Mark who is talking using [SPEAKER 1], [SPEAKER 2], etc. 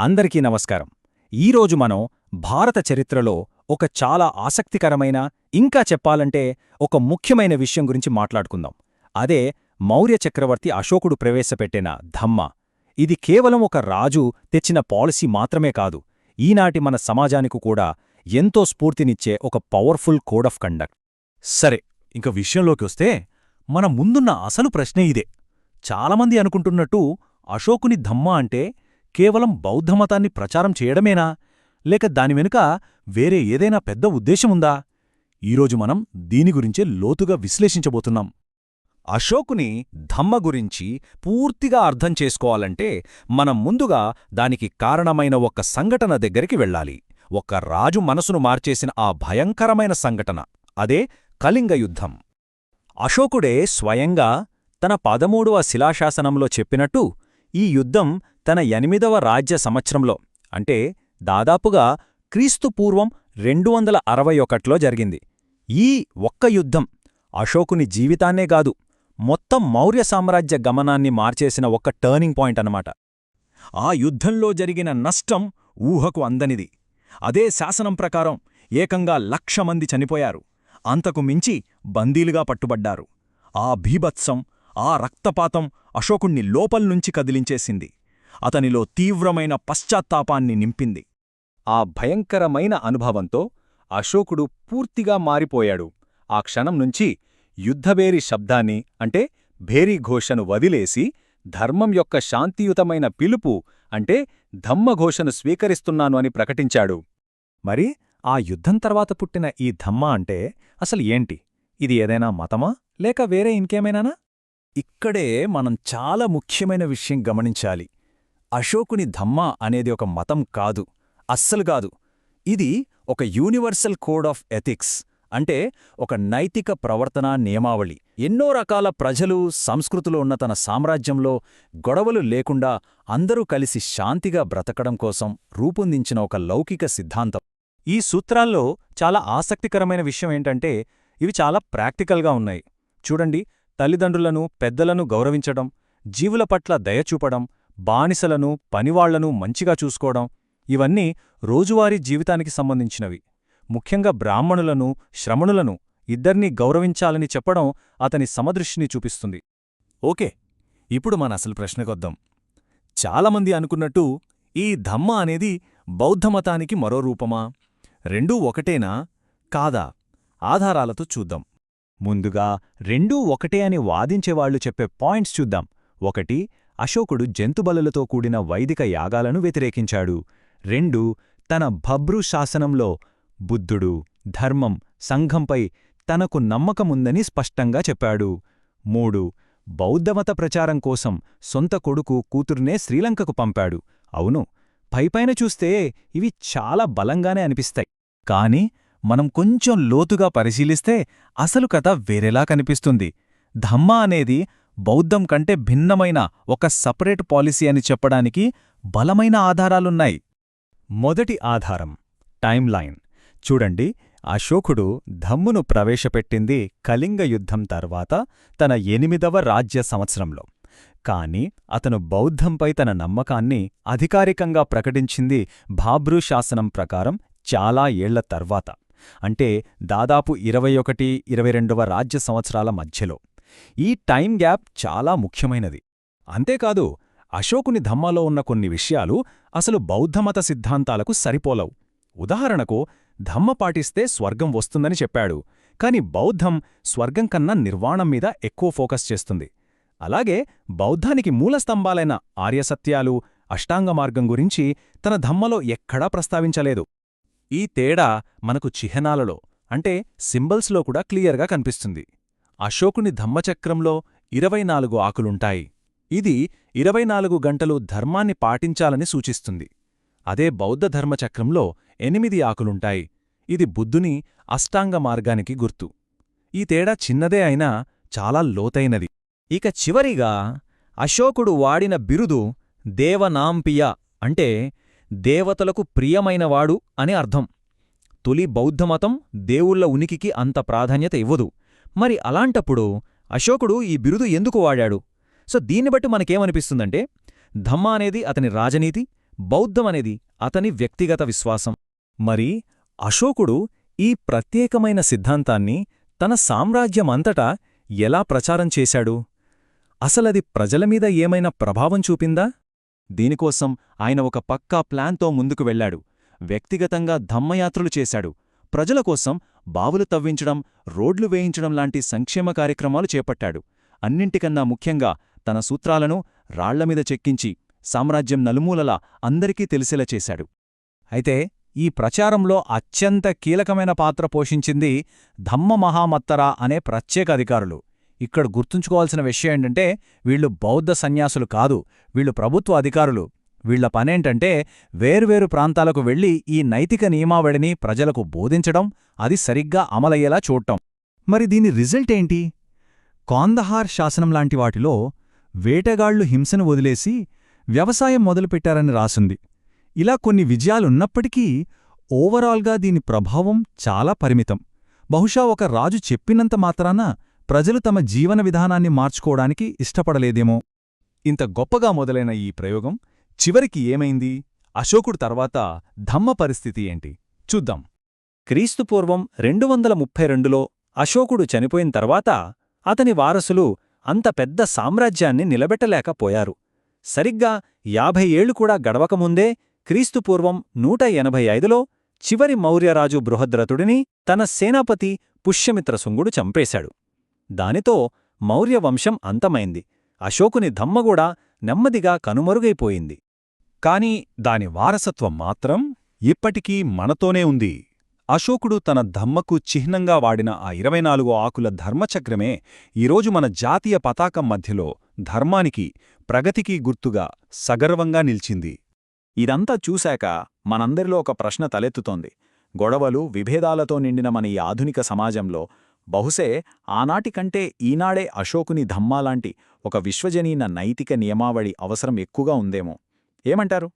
[SPEAKER 1] అందరికీ నమస్కారం. ఈరోజు మనం భారత చరిత్రలో ఒక చాలా ఆసక్తికరమైన ఇంకా చెప్పాలంటే ఒక ముఖ్యమైన విషయం గురించి మాట్లాడుకుందాం. అదే మౌర్య చక్రవర్తి అశోకుడు ప్రవేశపెట్టిన ధమ్మ. ఇది కేవలం ఒక రాజు తెచ్చిన పాలసీ మాత్రమే కాదు ఈనాటి మన సమాజానికి కూడా ఎంతో స్ఫూర్తినిచ్చే ఒక పవర్ఫుల్ కోడ్ ఆఫ్ కండక్ట్.
[SPEAKER 2] సరే ఇంక విషయంలోకి వస్తే మన ముందున్న అసలు ప్రశ్నే ఇదే. చాలామంది అనుకుంటున్నట్టు అశోకుని ధమ్మ అంటే కేవలం బౌద్ధమతాన్ని ప్రచారం చేయడమేనా? లేక దాని వెనుక వేరే ఏదైనా పెద్ద ఉద్దేశముందా? ఈరోజు మనం దీని గురించే లోతుగా విశ్లేషించబోతున్నాం. అశోకుని ధమ్మ గురించి పూర్తిగా అర్థం చేసుకోవాలంటే మనం ముందుగా దానికి కారణమైన ఒక సంఘటన దగ్గరికి వెళ్ళాలి. ఒక రాజు మనసును మార్చేసిన ఆ భయంకరమైన సంఘటన. అదే కళింగ యుద్ధం. అశోకుడే స్వయంగా తన పదమూడవ శిలాశాసనంలో చెప్పినట్టు ఈ యుద్ధం తన ఎనిమిదవ రాజ్య సంవత్సరంలో అంటే దాదాపుగా క్రీస్తుపూర్వం రెండు వందల అరవై ఒకట్లో జరిగింది. ఈ ఒక్క యుద్ధం అశోకుని జీవితాన్నే కాదు మొత్తం మౌర్య సామ్రాజ్య గమనాన్ని మార్చేసిన ఒక టర్నింగ్ పాయింట్ అనమాట ఆ యుద్ధంలో జరిగిన నష్టం ఊహకు అందనిది అదే శాసనం ప్రకారం ఏకంగా లక్ష మంది చనిపోయారు. అంతకు మించి బందీలుగా పట్టుబడ్డారు. ఆ భీభత్సం ఆ రక్తపాతం అశోకుణ్ణి లోపల్నుంచి కదిలించేసింది. అతనిలో తీవ్రమైన పశ్చాత్తాపాన్ని నింపింది. ఆ భయంకరమైన అనుభవంతో అశోకుడు పూర్తిగా మారిపోయాడు. ఆ క్షణం నుంచి యుద్ధభేరి శబ్దాన్ని అంటే భేరీఘోషను వదిలేసి ధర్మం యొక్క శాంతియుతమైన పిలుపు అంటే ధమ్మఘోషను స్వీకరిస్తున్నాను అని ప్రకటించాడు. మరి ఆ యుద్ధం తర్వాత పుట్టిన ఈ ధమ్మ అంటే అసలు ఏంటి? ఇది ఏదైనా మతమా? లేక వేరే ఇంకేమైనానా? ఇక్కడే మనం చాలా ముఖ్యమైన విషయం గమనించాలి. అశోకుని ధమ్మ అనేది ఒక మతం కాదు అస్సలు కాదు. ఇది ఒక యూనివర్సల్ కోడ్ ఆఫ్ ఎథిక్స్ అంటే ఒక నైతిక ప్రవర్తనా నియమావళి. ఎన్నో రకాల ప్రజలు సంస్కృతులు ఉన్న తన సామ్రాజ్యంలో గొడవలు లేకుండా అందరూ కలిసి శాంతిగా బ్రతకడం కోసం రూపొందించిన ఒక లౌకిక సిద్ధాంతం. ఈ సూత్రాల్లో చాలా ఆసక్తికరమైన విషయం ఏంటంటే ఇవి చాలా ప్రాక్టికల్గా ఉన్నాయి. చూడండి తల్లిదండ్రులను పెద్దలను గౌరవించడం జీవుల పట్ల దయచూపడం బానిసలను పనివాళ్ళను మంచిగా చూసుకోవడం ఇవన్నీ రోజువారీ జీవితానికి సంబంధించినవి. ముఖ్యంగా బ్రాహ్మణులను శ్రమణులను ఇద్దర్నీ గౌరవించాలని చెప్పడం అతని సమదృష్టిని చూపిస్తుంది. ఓకే ఇప్పుడు మన అసలు ప్రశ్నకొద్దాం చాలామంది అనుకున్నట్టు ఈ ధమ్మ అనేది బౌద్ధమతానికి మరో రూపమా? రెండూ ఒకటేనా? కాదా? ఆధారాలతో చూద్దాం. ముందుగా రెండూ ఒకటే అని వాదించేవాళ్ళు చెప్పే పాయింట్స్ చూద్దాం. ఒకటి అశోకుడు జంతుబలులతో కూడిన వైదిక యాగాలను వ్యతిరేకించాడు. రెండు తన భబ్రు శాసనంలో బుద్ధుడు ధర్మం సంఘంపై తనకు నమ్మకముందని స్పష్టంగా చెప్పాడు. మూడు బౌద్ధమత ప్రచారం కోసం సొంత కొడుకు కూతుర్నే శ్రీలంకకు పంపాడు. అవును పైపైన చూస్తే ఇవి చాలా బలంగానే అనిపిస్తాయి. కాని మనం కొంచెం లోతుగా పరిశీలిస్తే అసలు కథ వేరేలా కనిపిస్తుంది. ధమ్మ అనేది బౌద్ధం కంటే భిన్నమైన ఒక సపరేట్ పాలసీ అని చెప్పడానికి బలమైన ఆధారాలున్నాయి. మొదటి ఆధారం టైం లైన్ చూడండి అశోకుడు ధమ్మును ప్రవేశపెట్టింది కళింగ యుద్ధం తర్వాత తన ఎనిమిదవ రాజ్య సంవత్సరంలో. కాని అతను బౌద్ధంపై తన నమ్మకాన్ని అధికారికంగా ప్రకటించింది భాబ్రూ శాసనం ప్రకారం చాలా ఏళ్ళ తర్వాత. అంటే దాదాపు ఇరవై ఒకటి ఇరవై రెండవ రాజ్య సంవత్సరాల మధ్యలో. ఈ టైం గ్యాప్ చాలా ముఖ్యమైనది. అంతేకాదు అశోకుని ధమ్మలో ఉన్న కొన్ని విషయాలు అసలు బౌద్ధమత సిద్ధాంతాలకు సరిపోలవు. ఉదాహరణకు ధమ్మ పాటిస్తే స్వర్గం వస్తుందని చెప్పాడు కాని బౌద్ధం స్వర్గం కన్నా నిర్వాణం మీద ఎక్కువ ఫోకస్ చేస్తుంది. అలాగే బౌద్ధానికి మూలస్తంభాలైన ఆర్యసత్యాలు అష్టాంగమార్గం గురించి తన ధమ్మలో ఎక్కడా ప్రస్తావించలేదు. ఈ తేడా మనకు చిహ్నాలలో అంటే సింబల్స్లో కూడా క్లియర్గా కనిపిస్తుంది. అశోకుని ధమ్మచక్రంలో ఇరవై నాలుగు ఆకులుంటాయి. ఇది ఇరవై నాలుగు గంటలు ధర్మాన్ని పాటించాలని సూచిస్తుంది. అదే బౌద్ధ ధర్మచక్రంలో ఎనిమిది ఆకులుంటాయి. ఇది బుద్ధుని అష్టాంగ మార్గానికి గుర్తు. ఈ తేడా చిన్నదే అయినా చాలా లోతైనది. ఇక చివరిగా అశోకుడు వాడిన బిరుదు దేవనాంపియ అంటే దేవతలకు ప్రియమైనవాడు అని అర్థం. తొలి బౌద్ధమతం దేవుళ్ళ ఉనికికి అంత ప్రాధాన్యత ఇవ్వదు. మరి అలాంటప్పుడు అశోకుడు ఈ బిరుదు ఎందుకు వాడాడు? సో దీన్ని బట్టి మనకేమనిపిస్తుందంటే ధమ్మ అనేది అతని రాజనీతి
[SPEAKER 1] బౌద్ధమనేది అతని వ్యక్తిగత విశ్వాసం. మరి అశోకుడు ఈ ప్రత్యేకమైన సిద్ధాంతాన్ని తన సామ్రాజ్యమంతటా ఎలా ప్రచారం చేశాడు? అసలది ప్రజలమీద ఏమైనా ప్రభావం చూపిందా?
[SPEAKER 2] దీనికోసం ఆయన ఒక పక్కా ప్లాన్తో ముందుకు వెళ్ళాడు వ్యక్తిగతంగా ధమ్మయాత్రలు చేశాడు. ప్రజల కోసం బావులు తవ్వించడం రోడ్లు వేయించడం లాంటి సంక్షేమ కార్యక్రమాలు చేపట్టాడు. అన్నింటికన్నా ముఖ్యంగా తన సూత్రాలను రాళ్ళమీద చెక్కించి సామ్రాజ్యం నలుమూలలా అందరికీ తెలిసేలా చేశాడు.
[SPEAKER 1] అయితే ఈ ప్రచారంలో అత్యంత కీలకమైన పాత్ర పోషించింది ధమ్మ మహామత్తరా అనే ప్రత్యేక అధికారులు. ఇక్కడ గుర్తుంచుకోవాల్సిన విషయం ఏంటంటే వీళ్ళు బౌద్ధ సన్యాసులు కాదు వీళ్ళు ప్రభుత్వ అధికారులు. వీళ్ళ పనేంటంటే వేర్వేరు ప్రాంతాలకు వెళ్ళి ఈ నైతిక నియమావళిని ప్రజలకు బోధించడం అది సరిగ్గా అమలయ్యేలా చూడటం. మరి దీని రిజల్ట్ ఏంటి? కాందహార్ శాసనం లాంటి వాటిలో వేటగాళ్ళు హింసను వదిలేసి వ్యవసాయం మొదలుపెట్టారని రాసుంది. ఇలా కొన్ని విజయాలున్నప్పటికీ ఓవరాల్గా దీని ప్రభావం చాలా పరిమితం. బహుశా ఒక రాజు చెప్పినంత మాత్రాన ప్రజలు తమ జీవన విధానాన్ని మార్చుకోవడానికి ఇష్టపడలేదేమో. ఇంత గొప్పగా మొదలైన ఈ ప్రయోగం చివరికి ఏమైంది? అశోకుడు తర్వాత ధమ్మ పరిస్థితి ఏంటి? చూద్దాం. క్రీస్తుపూర్వం రెండు వందల ముప్పై రెండులో అశోకుడు చనిపోయిన తర్వాత అతని వారసులు అంత పెద్ద సామ్రాజ్యాన్ని నిలబెట్టలేకపోయారు. సరిగ్గా యాభై ఏళ్ళు కూడా గడవకముందే క్రీస్తుపూర్వం నూట ఎనభై ఐదులో చివరి మౌర్యరాజు బృహద్రథుడిని తన సేనాపతి పుష్యమిత్రశుంగుడు చంపేశాడు. దానితో మౌర్యవంశం అంతమైంది. అశోకుని ధమ్మగూడా నెమ్మదిగా కనుమరుగైపోయింది. కాని దాని వారసత్వం మాత్రం ఇప్పటికీ మనతోనే ఉంది. అశోకుడు తన ధమ్మకు చిహ్నంగా వాడిన ఆ ఇరవై నాలుగో ఆకుల ధర్మచక్రమే ఈరోజు మన జాతీయ పతాకం మధ్యలో ధర్మానికి ప్రగతికి గుర్తుగా సగర్వంగా నిల్చింది. ఇదంతా చూశాక మనందరిలో ఒక ప్రశ్న తలెత్తుతోంది. గొడవలు విభేదాలతో నిండిన మన ఈ ఆధునిక సమాజంలో బహుశే ఆనాటికంటే ఈనాడే అశోకుని ధమ్మాలాంటి ఒక విశ్వజనీన నైతిక నియమావళి అవసరం ఎక్కువగా ఉందేమో. ఏమంటారు?